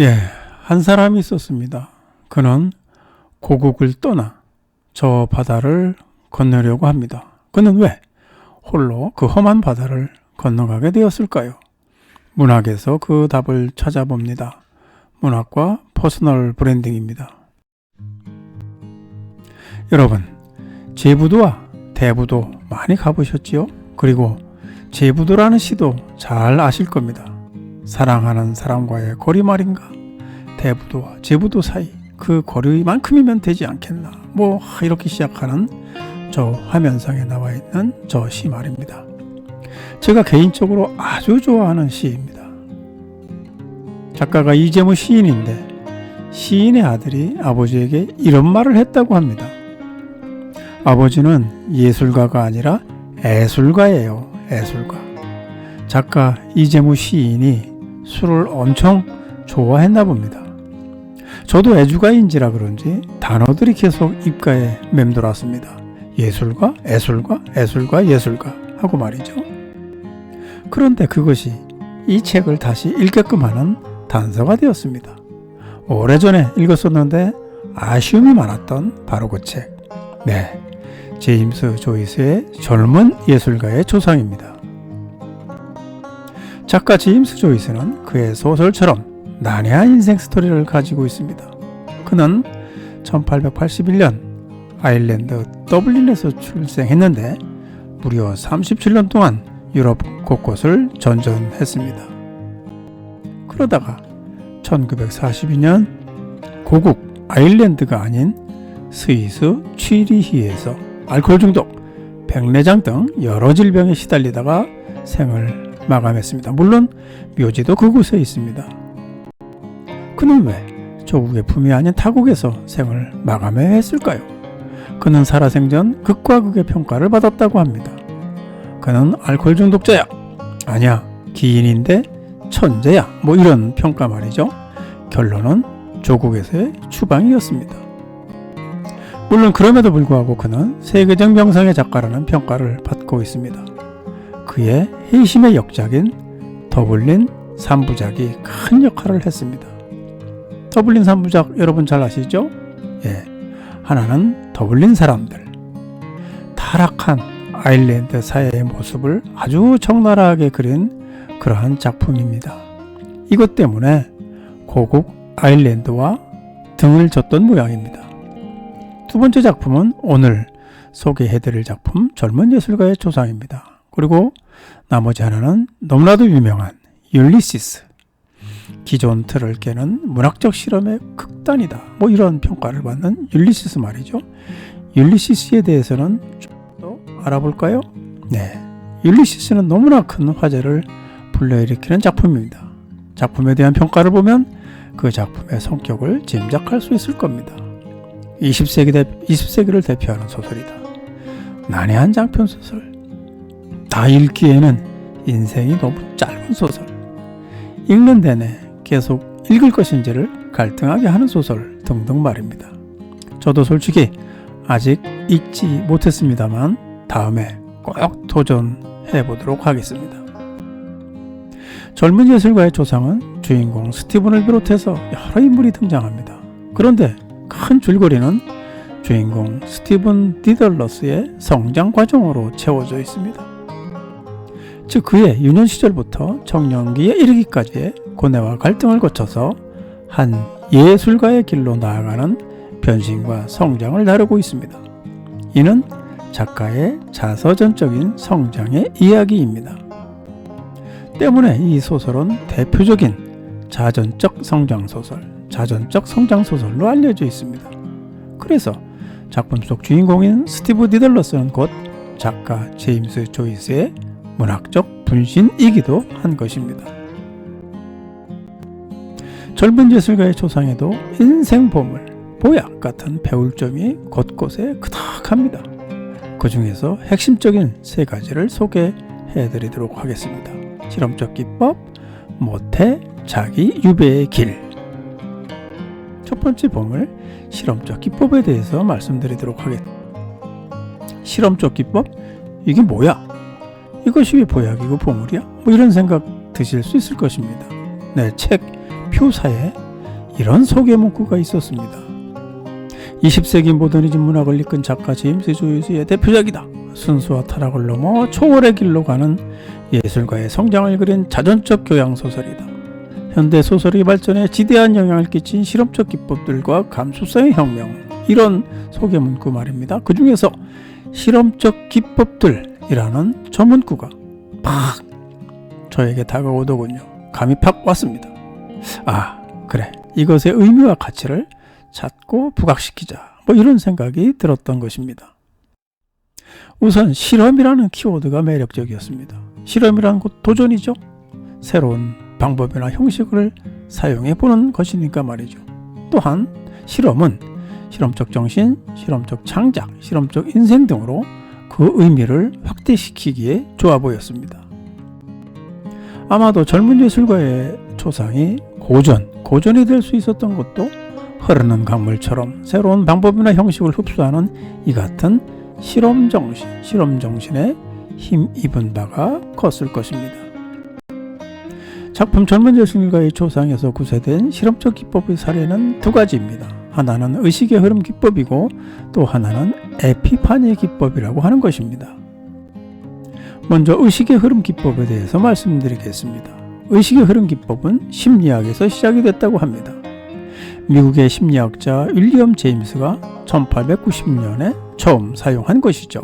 예, 한 사람이 있었습니다. 그는 고국을 떠나 저 바다를 건너려고 합니다. 그는 왜 홀로 그 험한 바다를 건너가게 되었을까요? 문학에서 그 답을 찾아봅니다. 문학과 퍼스널 브랜딩입니다. 여러분, 제부도와 대부도 많이 가보셨지요? 그리고 제부도라는 시도 잘 아실 겁니다. 사랑하는 사람과의 거리 말인가? 대부도와 제부도 사이 그 거리만큼이면 되지 않겠나? 뭐 이렇게 시작하는 저 화면상에 나와 있는 저 시 말입니다. 제가 개인적으로 아주 좋아하는 시입니다. 작가가 이재무 시인인데 시인의 아들이 아버지에게 이런 말을 했다고 합니다. 아버지는 예술가가 아니라 애술가예요. 애술가. 작가 이재무 시인이 술을 엄청 좋아했나 봅니다. 저도 애주가인지라 그런지 단어들이 계속 입가에 맴돌았습니다. 예술가, 애술가, 애술가, 예술가 하고 말이죠. 그런데 그것이 이 책을 다시 읽게끔 하는 단서가 되었습니다. 오래전에 읽었었는데 아쉬움이 많았던 바로 그 책. 네. 제임스 조이스의 젊은 예술가의 조상입니다. 작가 제임스 조이스는 그의 소설처럼 난해한 인생 스토리를 가지고 있습니다. 그는 1881년 아일랜드 더블린에서 출생했는데 무려 37년 동안 유럽 곳곳을 전전했습니다. 그러다가 1942년 고국 아일랜드가 아닌 스위스 취리히에서 알코올 중독, 백내장 등 여러 질병에 시달리다가 생을 마감했습니다. 물론 묘지도 그곳에 있습니다. 그는 왜 조국의 품이 아닌 타국에서 생을 마감해야 했을까요? 그는 살아생전 극과 극의 평가를 받았다고 합니다. 그는 알코올 중독자야. 아니야. 기인인데 천재야. 뭐 이런 평가 말이죠. 결론은 조국에서의 추방이었습니다. 물론 그럼에도 불구하고 그는 세계적 명성의 작가라는 평가를 받고 있습니다. 그의 회심의 역작인 더블린 3부작이 큰 역할을 했습니다. 더블린 3부작 여러분 잘 아시죠? 예. 하나는 더블린 사람들. 타락한 아일랜드 사회의 모습을 아주 적나라하게 그린 그러한 작품입니다. 이것 때문에 고국 아일랜드와 등을 졌던 모양입니다. 두 번째 작품은 오늘 소개해드릴 작품 젊은 예술가의 조상입니다. 그리고 나머지 하나는 너무나도 유명한 율리시스. 기존 틀을 깨는 문학적 실험의 극단이다. 뭐 이런 평가를 받는 율리시스 말이죠. 율리시스에 대해서는 좀 더 알아볼까요? 네. 율리시스는 너무나 큰 화제를 불러일으키는 작품입니다. 작품에 대한 평가를 보면 그 작품의 성격을 짐작할 수 있을 겁니다. 20세기 대, 20세기를 대표하는 소설이다. 난해한 장편 소설. 다 읽기에는 인생이 너무 짧은 소설. 읽는 내내 계속 읽을 것인지를 갈등하게 하는 소설 등등 말입니다. 저도 솔직히 아직 읽지 못했습니다만 다음에 꼭 도전해 보도록 하겠습니다. 젊은 예술가의 조상은 주인공 스티븐을 비롯해서 여러 인물이 등장합니다. 그런데 큰 줄거리는 주인공 스티븐 디덜러스의 성장 과정으로 채워져 있습니다. 즉 그의 유년 시절부터 청년기에 이르기까지의 고뇌와 갈등을 거쳐서 한 예술가의 길로 나아가는 변신과 성장을 다루고 있습니다. 이는 작가의 자서전적인 성장의 이야기입니다. 때문에 이 소설은 대표적인 자전적 성장 소설, 자전적 성장 소설로 알려져 있습니다. 그래서 작품 속 주인공인 스티브 디덜러스는 곧 작가 제임스 조이스의 문학적 분신이기도 한 것입니다. 젊은 예술가의 초상에도 인생 보물, 보약 같은 배울 점이 곳곳에 그닥합니다. 그 중에서 핵심적인 세 가지를 소개해 드리도록 하겠습니다. 실험적 기법, 모태, 자기 유배의 길. 첫 번째 보물, 실험적 기법에 대해서 말씀드리도록 하겠습니다. 실험적 기법? 이게 뭐야? 이것이 왜 보약이고 보물이야? 뭐 이런 생각 드실 수 있을 것입니다. 네, 책 표사에 이런 소개 문구가 있었습니다. 20세기 모더니즘 문학을 이끈 작가 제임스 조이스의 대표작이다. 순수와 타락을 넘어 초월의 길로 가는 예술가의 성장을 그린 자전적 교양 소설이다. 현대 소설의 발전에 지대한 영향을 끼친 실험적 기법들과 감수성의 혁명 이런 소개 문구 말입니다. 그 중에서 실험적 기법들 이라는 저 문구가 팍 저에게 다가오더군요. 감이 팍 왔습니다. 아 그래 이것의 의미와 가치를 찾고 부각시키자 뭐 이런 생각이 들었던 것입니다. 우선 실험이라는 키워드가 매력적이었습니다. 실험이란 곧 도전이죠. 새로운 방법이나 형식을 사용해 보는 것이니까 말이죠. 또한 실험은 실험적 정신, 실험적 창작, 실험적 인생 등으로 그 의미를 확대시키기에 좋아 보였습니다. 아마도 젊은 예술가의 초상이 고전, 고전이 될 수 있었던 것도 흐르는 강물처럼 새로운 방법이나 형식을 흡수하는 이 같은 실험 정신, 실험 정신에 힘 입은 바가 컸을 것입니다. 작품 젊은 예술가의 초상에서 구사된 실험적 기법의 사례는 두 가지입니다. 하나는 의식의 흐름 기법이고 또 하나는 에피파니 기법이라고 하는 것입니다. 먼저 의식의 흐름 기법에 대해서 말씀드리겠습니다. 의식의 흐름 기법은 심리학에서 시작이 됐다고 합니다. 미국의 심리학자 윌리엄 제임스가 1890년에 처음 사용한 것이죠.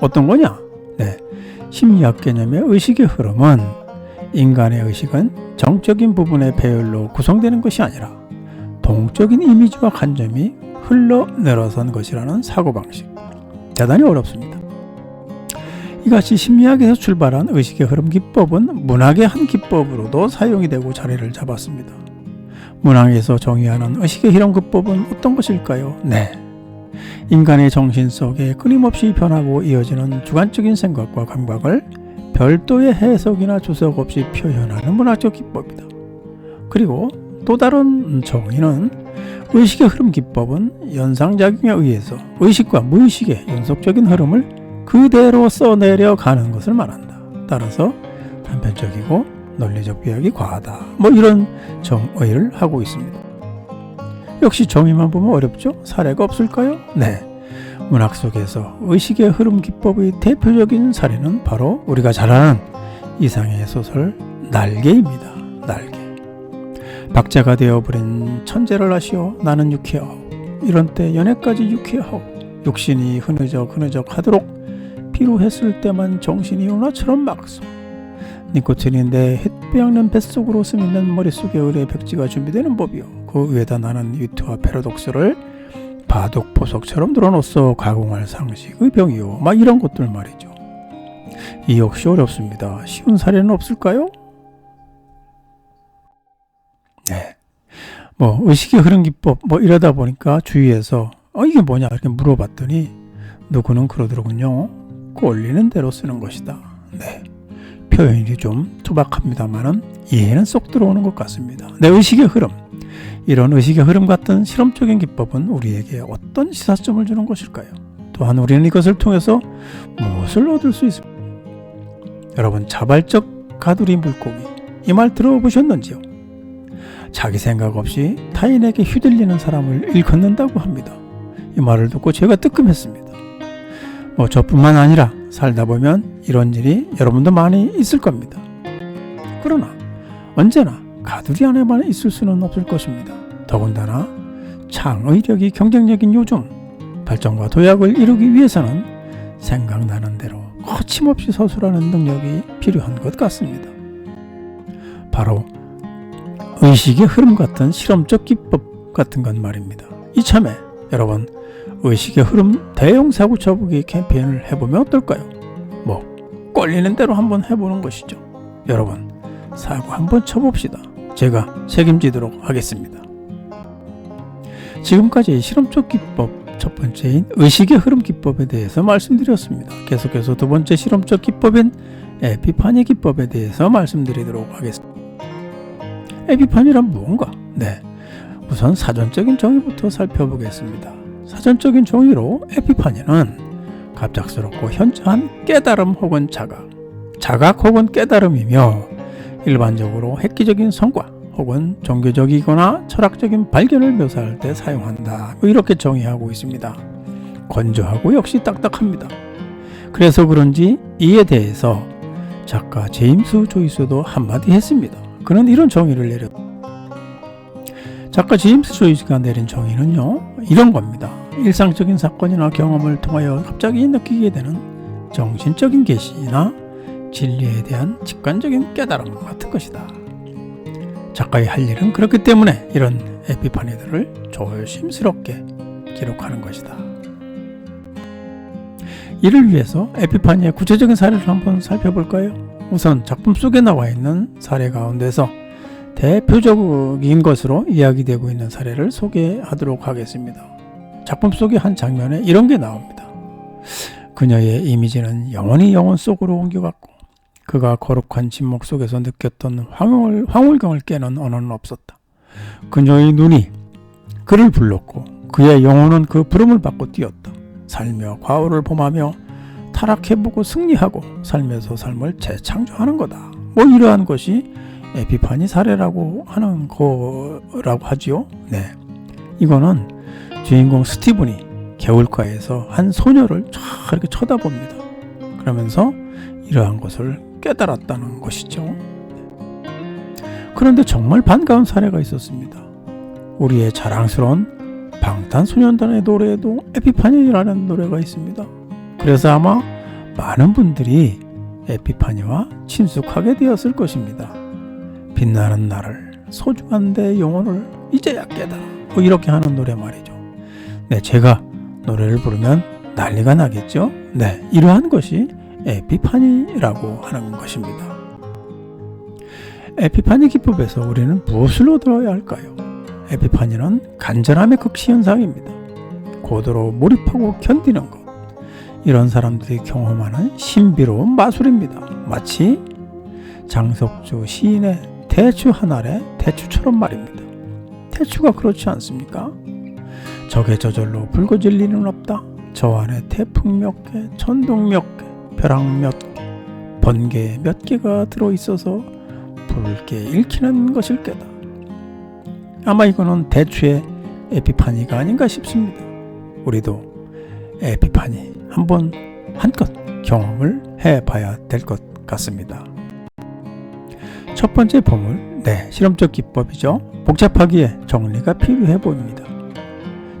어떤 거냐? 네. 심리학 개념의 의식의 흐름은 인간의 의식은 정적인 부분의 배열로 구성되는 것이 아니라 동적인 이미지와 관점이 흘러 내려선 것이라는 사고방식. 대단히 어렵습니다. 이같이 심리학에서 출발한 의식의 흐름 기법은 문학의 한 기법으로도 사용이 되고 자리를 잡았습니다. 문학에서 정의하는 의식의 흐름 기법은 어떤 것일까요? 네. 인간의 정신 속에 끊임없이 변하고 이어지는 주관적인 생각과 감각을 별도의 해석이나 주석 없이 표현하는 문학적 기법이다. 그리고 또 다른 정의는 의식의 흐름 기법은 연상작용에 의해서 의식과 무의식의 연속적인 흐름을 그대로 써내려 가는 것을 말한다. 따라서 단편적이고 논리적 비약이 과하다. 뭐 이런 정의를 하고 있습니다. 역시 정의만 보면 어렵죠? 사례가 없을까요? 네. 문학 속에서 의식의 흐름 기법의 대표적인 사례는 바로 우리가 잘 아는 이상의 소설 날개입니다. 날개. 박자가 되어버린 천재를 아시오. 나는 유쾌하오. 이런 때 연애까지 유쾌하오. 육신이 흐느적 흐느적 하도록 피로했을 때만 정신이 요나처럼 막소. 니코틴인데 햇볕는 뱃속으로 스미는 머릿속에 의뢰 백지가 준비되는 법이요 그 위에다 나는 유튜와 패러독스를 바둑 보석처럼 늘어놓소. 가공할 상식의 병이요 막 이런 것들 말이죠. 이 역시 어렵습니다. 쉬운 사례는 없을까요? 뭐 의식의 흐름 기법 뭐 이러다 보니까 주위에서 어 이게 뭐냐 이렇게 물어봤더니 누구는 그러더군요. 꼴리는 대로 쓰는 것이다. 네. 표현이 좀 투박합니다만은 이해는 쏙 들어오는 것 같습니다. 내 의식의 흐름. 이런 의식의 흐름 같은 실험적인 기법은 우리에게 어떤 시사점을 주는 것일까요? 또한 우리는 이것을 통해서 무엇을 얻을 수 있습니까? 여러분 자발적 가두리 물고기 이 말 들어보셨는지요? 자기 생각 없이 타인에게 휘둘리는 사람을 일컫는다고 합니다. 이 말을 듣고 제가 뜨끔했습니다. 뭐 저뿐만 아니라 살다 보면 이런 일이 여러분도 많이 있을 겁니다. 그러나 언제나 가두리 안에만 있을 수는 없을 것입니다. 더군다나 창의력이 경쟁력인 요즘 발전과 도약을 이루기 위해서는 생각나는 대로 거침없이 서술하는 능력이 필요한 것 같습니다. 바로 의식의 흐름 같은 실험적 기법 같은 건 말입니다. 이참에 여러분 의식의 흐름 대형 사고 쳐보기 캠페인을 해보면 어떨까요? 뭐 꼴리는 대로 한번 해보는 것이죠. 여러분 사고 한번 쳐봅시다. 제가 책임지도록 하겠습니다. 지금까지 실험적 기법 첫 번째인 의식의 흐름 기법에 대해서 말씀드렸습니다. 계속해서 두 번째 실험적 기법인 에피파니 기법에 대해서 말씀드리도록 하겠습니다. 에피파니란 무언가? 네. 우선 사전적인 정의부터 살펴보겠습니다. 사전적인 정의로 에피파니는 갑작스럽고 현저한 깨달음 혹은 자각, 자각 혹은 깨달음이며 일반적으로 획기적인 성과 혹은 종교적이거나 철학적인 발견을 묘사할 때 사용한다. 뭐 이렇게 정의하고 있습니다. 건조하고 역시 딱딱합니다. 그래서 그런지 이에 대해서 작가 제임스 조이스도 한마디 했습니다. 그는 이런 정의를 내렸. 작가 제임스 조이스가 내린 정의는요 이런 겁니다. 일상적인 사건이나 경험을 통하여 갑자기 느끼게 되는 정신적인 계시나 진리에 대한 직관적인 깨달음 같은 것이다. 작가의 할 일은 그렇기 때문에 이런 에피파니들을 조심스럽게 기록하는 것이다. 이를 위해서 에피파니의 구체적인 사례를 한번 살펴볼까요? 우선 작품 속에 나와 있는 사례 가운데서 대표적인 것으로 이야기되고 있는 사례를 소개하도록 하겠습니다. 작품 속의 한 장면에 이런 게 나옵니다. 그녀의 이미지는 영원히 영혼 속으로 옮겨갔고 그가 거룩한 침묵 속에서 느꼈던 황홀, 황홀경을 깨는 언어는 없었다. 그녀의 눈이 그를 불렀고 그의 영혼은 그 부름을 받고 뛰었다. 살며 과오를 범하며 타락해보고 승리하고 삶에서 삶을 재창조하는 거다. 뭐 이러한 것이 에피파니 사례라고 하는 거라고 하지요. 네. 이거는 주인공 스티븐이 개울가에서 한 소녀를 쫙 이렇게 쳐다봅니다. 그러면서 이러한 것을 깨달았다는 것이죠. 그런데 정말 반가운 사례가 있었습니다. 우리의 자랑스러운 방탄소년단의 노래에도 에피파니라는 노래가 있습니다. 그래서 아마 많은 분들이 에피파니와 친숙하게 되었을 것입니다. 빛나는 나를 소중한 내 영혼을 이제야 깨달아 뭐 이렇게 하는 노래 말이죠. 네, 제가 노래를 부르면 난리가 나겠죠. 네, 이러한 것이 에피파니라고 하는 것입니다. 에피파니 기법에서 우리는 무엇을 얻어야 할까요? 에피파니는 간절함의 극시 현상입니다. 고도로 몰입하고 견디는 것. 이런 사람들이 경험하는 신비로운 마술입니다. 마치 장석주 시인의 대추 한 알의 대추처럼 말입니다. 대추가 그렇지 않습니까? 적의 저절로 붉어질 리는 없다. 저 안에 태풍 몇 개, 천둥 몇 개, 벼락 몇 개, 번개 몇 개가 들어 있어서 붉게 읽히는 것일 게다. 아마 이거는 대추의 에피파니가 아닌가 싶습니다. 우리도 에피파니 한번 한껏 경험을 해봐야 될 것 같습니다. 첫 번째 보물, 네, 실험적 기법이죠. 복잡하기에 정리가 필요해 보입니다.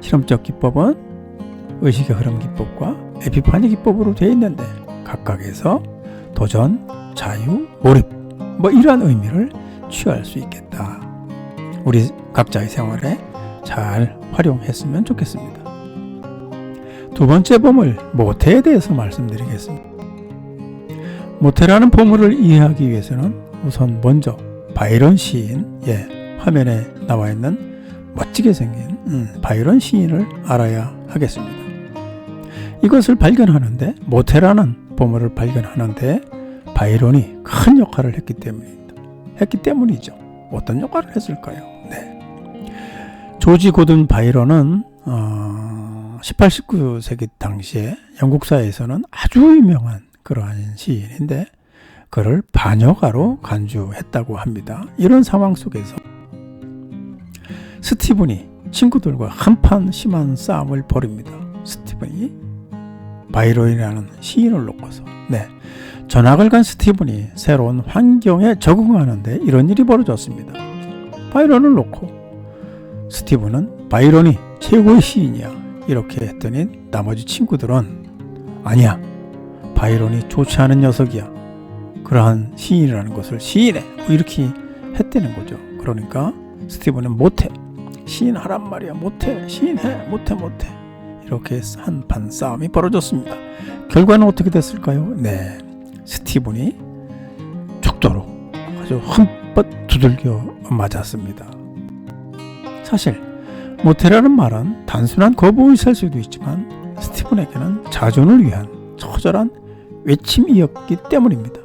실험적 기법은 의식의 흐름 기법과 에피파니 기법으로 되어 있는데 각각에서 도전, 자유, 몰입 뭐 이러한 의미를 취할 수 있겠다. 우리 각자의 생활에 잘 활용했으면 좋겠습니다. 두 번째 보물 모태에 대해서 말씀드리겠습니다. 모태라는 보물을 이해하기 위해서는 우선 먼저 바이런 시인 예 화면에 나와 있는 멋지게 생긴 음, 바이런 시인을 알아야 하겠습니다. 이것을 발견하는데 모테라는 보물을 발견하는데 바이런이 큰 역할을 했기 때문입니다. 했기 때문이죠. 어떤 역할을 했을까요? 네. 조지 고든 바이런은 어, 18, 19세기 당시에 영국사에서는 아주 유명한 그러한 시인인데 그를 반역가로 간주했다고 합니다. 이런 상황 속에서 스티븐이 친구들과 한판 심한 싸움을 벌입니다. 스티븐이 바이런이라는 시인을 놓고서 네 전학을 간 스티븐이 새로운 환경에 적응하는데 이런 일이 벌어졌습니다. 바이런을 놓고 스티븐은 바이런이 최고의 시인이야 이렇게 했더니 나머지 친구들은 아니야 바이런이 좋지 않은 녀석이야 그러한 시인이라는 것을 시인해 뭐 이렇게 했다는 거죠. 그러니까 스티븐은 못해 시인 하란 말이야 못해 시인해 못해 못해 이렇게 한판 싸움이 벌어졌습니다. 결과는 어떻게 됐을까요? 네, 스티븐이 죽도록 아주 흠뻑 두들겨 맞았습니다. 사실 모테라는 말은 단순한 거부의사일 수도 있지만 스티븐에게는 자존을 위한 처절한 외침이었기 때문입니다.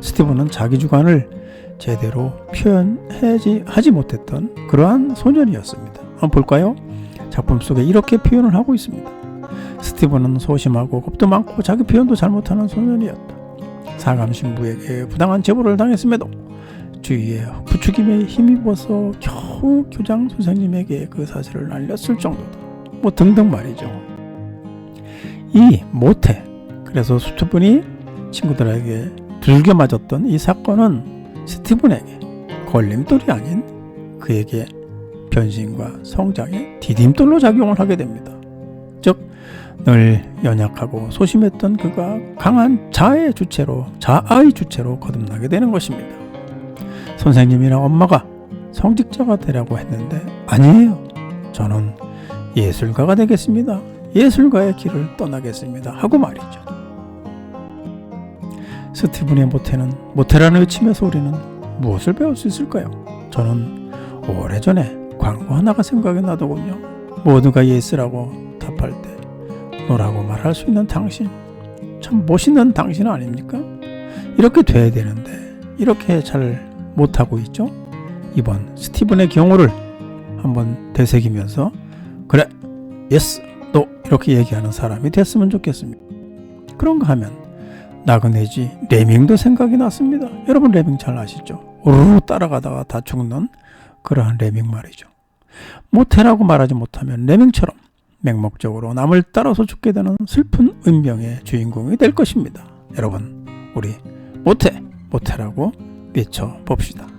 스티븐은 자기 주관을 제대로 표현하지 하지 못했던 그러한 소년이었습니다. 한번 볼까요? 작품 속에 이렇게 표현을 하고 있습니다. 스티븐은 소심하고 겁도 많고 자기 표현도 잘 못하는 소년이었다. 사감 신부에게 부당한 제보를 당했음에도 주위에 부추김에 힘입어서 겨우 교장 선생님에게 그 사실을 알렸을 정도다. 뭐 등등 말이죠. 이 모태 그래서 수트분이 친구들에게 들겨 맞았던 이 사건은 스티븐에게 걸림돌이 아닌 그에게 변신과 성장의 디딤돌로 작용을 하게 됩니다. 즉, 늘 연약하고 소심했던 그가 강한 자의 주체로, 자아의 주체로 거듭나게 되는 것입니다. 선생님이나 엄마가 성직자가 되라고 했는데, 아니에요. 저는 예술가가 되겠습니다. 예술가의 길을 떠나겠습니다. 하고 말이죠. 스티븐의 모태는 모태라는 외침에서 우리는 무엇을 배울 수 있을까요? 저는 오래전에 광고 하나가 생각이 나더군요. 모두가 예스라고 답할 때 노라고 말할 수 있는 당신 참 멋있는 당신 아닙니까? 이렇게 돼야 되는데 이렇게 잘 못하고 있죠. 이번 스티븐의 경우를 한번 되새기면서 그래 예스 너 이렇게 얘기하는 사람이 됐으면 좋겠습니다. 그런가 하면 나그네지 레밍도 생각이 났습니다. 여러분 레밍 잘 아시죠? 우르르 따라가다가 다 죽는 그러한 레밍 말이죠. 모태라고 말하지 못하면 레밍처럼 맹목적으로 남을 따라서 죽게 되는 슬픈 운명의 주인공이 될 것입니다. 여러분, 우리 모태, 모태라고 외쳐 봅시다.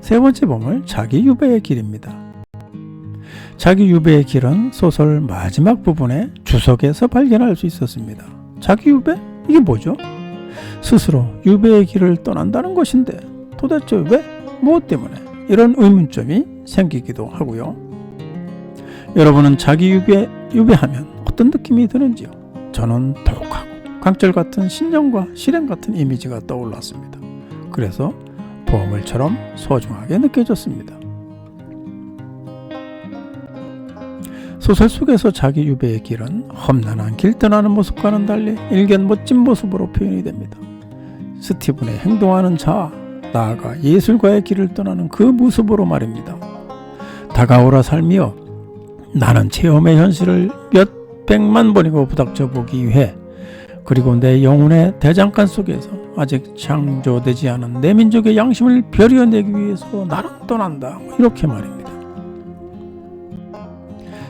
세 번째 보물, 자기 유배의 길입니다. 자기 유배의 길은 소설 마지막 부분의 주석에서 발견할 수 있었습니다. 자기 유배? 이게 뭐죠? 스스로 유배의 길을 떠난다는 것인데 도대체 왜? 무엇 때문에? 이런 의문점이 생기기도 하고요. 여러분은 자기 유배, 유배하면 어떤 느낌이 드는지요? 저는 더욱하고 강철 같은 신념과 실행 같은 이미지가 떠올랐습니다. 그래서 보물처럼 소중하게 느껴졌습니다. 소설 속에서 자기 유배의 길은 험난한 길 떠나는 모습과는 달리 일견 멋진 모습으로 표현이 됩니다. 스티븐의 행동하는 자, 나아가 예술가의 길을 떠나는 그 모습으로 말입니다. 다가오라 삶이여, 나는 체험의 현실을 몇 백만 번이고 부닥쳐 보기 위해 그리고 내 영혼의 대장간 속에서 아직 창조되지 않은 내 민족의 양심을 벼려내기 위해서 나는 떠난다. 뭐 이렇게 말입니다.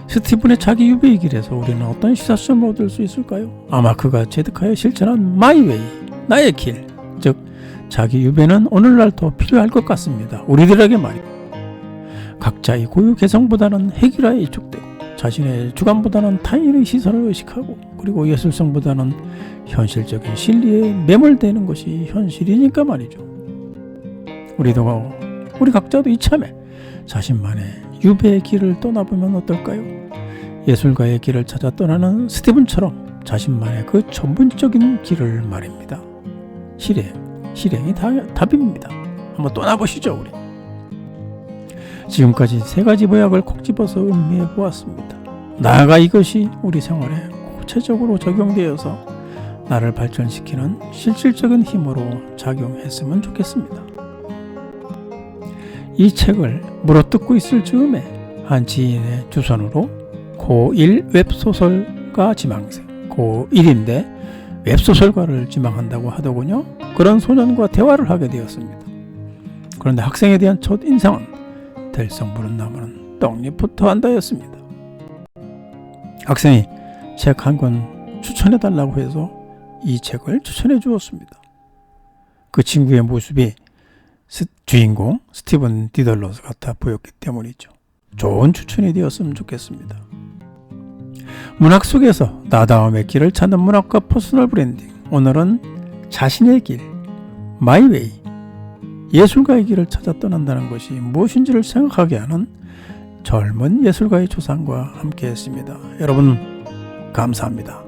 스티븐의 자기 유배의 길에서 우리는 어떤 시사점을 얻을 수 있을까요? 아마 그가 체득하여 실천한 마이웨이, 나의 길, 즉 자기 유배는 오늘날 더 필요할 것 같습니다. 우리들에게 말입니다. 각자의 고유 개성보다는 핵이라에 이축되고 자신의 주관보다는 타인의 시선을 의식하고 그리고 예술성보다는 현실적인 진리에 매몰되는 것이 현실이니까 말이죠. 우리도 우리 각자도 이참에 자신만의 유배의 길을 떠나보면 어떨까요? 예술가의 길을 찾아 떠나는 스티븐처럼 자신만의 그 전문적인 길을 말입니다. 실행, 실행이 다, 답입니다. 한번 떠나보시죠, 우리. 지금까지 세 가지 보약을 콕 집어서 음미해 보았습니다. 나아가 이것이 우리 생활에 구체적으로 적용되어서 나를 발전시키는 실질적인 힘으로 작용했으면 좋겠습니다. 이 책을 물어뜯고 있을 즈음에 한 지인의 주선으로 고1 웹소설가 지망생 고1인데 웹소설가를 지망한다고 하더군요. 그런 소년과 대화를 하게 되었습니다. 그런데 학생에 대한 첫 인상은 될성 부른 나무는 떡잎부터 한다였습니다. 학생이 책 한 권 추천해 달라고 해서 이 책을 추천해 주었습니다. 그 친구의 모습이 스, 주인공 스티븐 디덜러스 같아 보였기 때문이죠. 좋은 추천이 되었으면 좋겠습니다. 문학 속에서 나다움의 길을 찾는 문학과 퍼스널 브랜딩. 오늘은 자신의 길, 마이웨이, 예술가의 길을 찾아 떠난다는 것이 무엇인지를 생각하게 하는 젊은 예술가의 조상과 함께 했습니다. 여러분, 감사합니다.